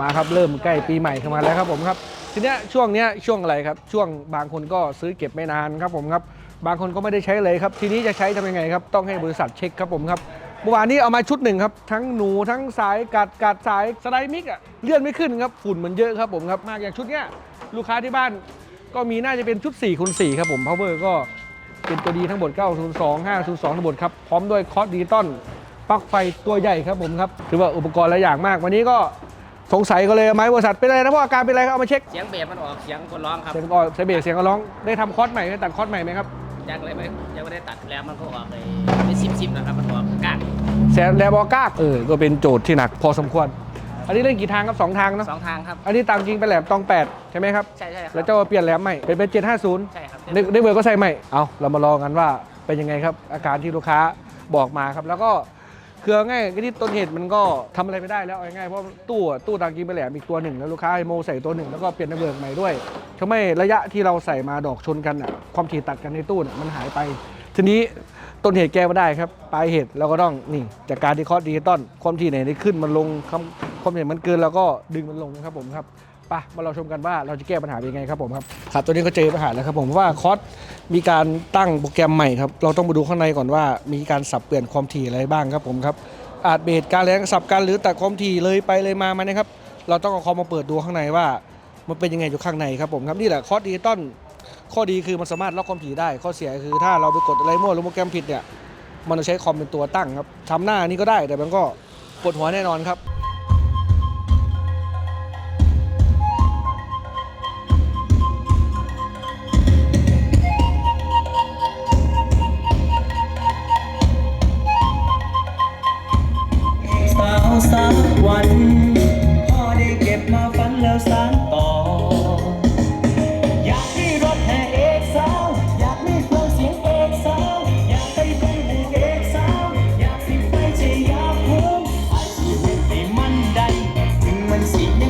มาครับเริ่มใกล้ปีใหม่เข้ามาแล้วครับผมครับทีเนี้ยช่วงเนี้ยช่วงอะไรครับช่วงบางคนก็ซื้อเก็บไม่นานครับผมครับบางคนก็ไม่ได้ใช้เลยครับทีนี้จะใช้ทำยังไงครับต้องให้บริษัทเช็คครับผมครับเมื่อวานนี้เอามาชุดหนึ่งครับทั้งหนูทั้งสายกัดกัดสายสไลด์มิกอะเลื่อนไม่ขึ้นครับฝุ่นมันเยอะครับผมครับมากอย่างชุดเนี้ยลูกค้าที่บ้านก็มีน่าจะเป็นชุด4คูณ4ครับผม power ก็เป็นตัวดีทั้งหมด 902 502 ทั้งหมดครับ พร้อมด้วยคอร์สดิจิตอลปลั๊กไฟตัวใหญ่ครับผมครับ ถือว่าอุปกรณ์หลายอย่างมาก วันนี้ก็ สงสัยก็เลยเอาไม้บริษัทเป็นอะไรนะพ่ออาการเป็นอะไรครับเอามาเช็คเสียงเบสมันออกเสียงคนร้องครับเสียงออกเสียงเบสเสียงก็ร้องได้ทำคอร์สใหม่ได้ตัดคอร์สใหม่ไหมครับยังเลยไม่ยังไม่ได้ตัดแล้วมันก็ออกเลยเป็นซิมซิมนะครับมันออกก้างแสนแลบอกากเออก็เป็นโจทย์ที่หนักพอสมควร อันนี้เล่นกี่ทางครับสองทางเนาะสองทางครับอันนี้ตามจริงเป็นแหลมตองแปดใช่ไหมครับใช่ใช่ครัแล้วเจ้าเปลี่ยนแหลมใหม่เป็นเป็น750ใช่ครับในในเบอร์ก็ใส่ใหม่เอาเรามาลองกันว่าเป็นยังไงครับ อาการที่ลูกค้าบอกมาครับแล้วก็ คือง่ายที่ต้นเหตุมันก็ทำอะไรไม่ได้แล้วเอาง่ายเพราะตู้ตู้ตางกินไปแหลมอีกตัวหนึ่งแล้วลูกค้าไอโมใส่ตัวหนึ่งแล้วก็เปลี่ยนในเบอร์ใหม่ด้วยทำให้ระยะที่เราใส่มาดอกชนกันอะความถี่ตัดกันในตู้น่ะมันหายไป ทีนี้ต้นเหตุแก้ไม่ได้ครับปลายเหตุเราก็ต้องนี่จากการที่คอร์สดิจิตอลความถี่ไหนที่ขึ้นมันลงความถี่มันเกินเราก็ดึงมันลงนะครับผมครับ ปะมาเราชมกันว่าเราจะแก้ปัญหาเป็นยังไงครับผมครับครับตัวนี้ก็เจอปัญหาแล้วครับผมเพราะว่าคอสมีการตั้งโปรแกรมใหม่ครับเราต้องมาดูข้างในก่อนว่า มีการสับเปลี่ยนความถี่อะไรบ้างครับผมครับอาจเบสการแรงสับการหรือตัดความถี่เลยไปเลยมามานะครับเราต้องเอาคอมมาเปิดดูข้างในว่า มันเป็นยังไงอยู่ข้างในครับผมครับนี่แหละคอสดิจิตอลข้อดีคือมันสามารถล็อกความถี่ได้ ข้อเสียคือถ้าเราไปกดอะไรมั่วหรือโปรแกรมผิดเนี่ยมันจะใช้คอมเป็นตัวตั้งครับทำหน้านี้ก็ได้แต่มันก็ปวดหัวแน่นอนครับ วันพ่อได้เก็บมาฝันแล้วสานต่อ อยากมีรถแห่เอกสาว อยากมีเครื่องเสียงเอกสาว อยากไปเป็นเอกสาว อยากสิไปเชียร์ภูมิไอ้ชีวิตที่มันได้ถึงมันสิยัง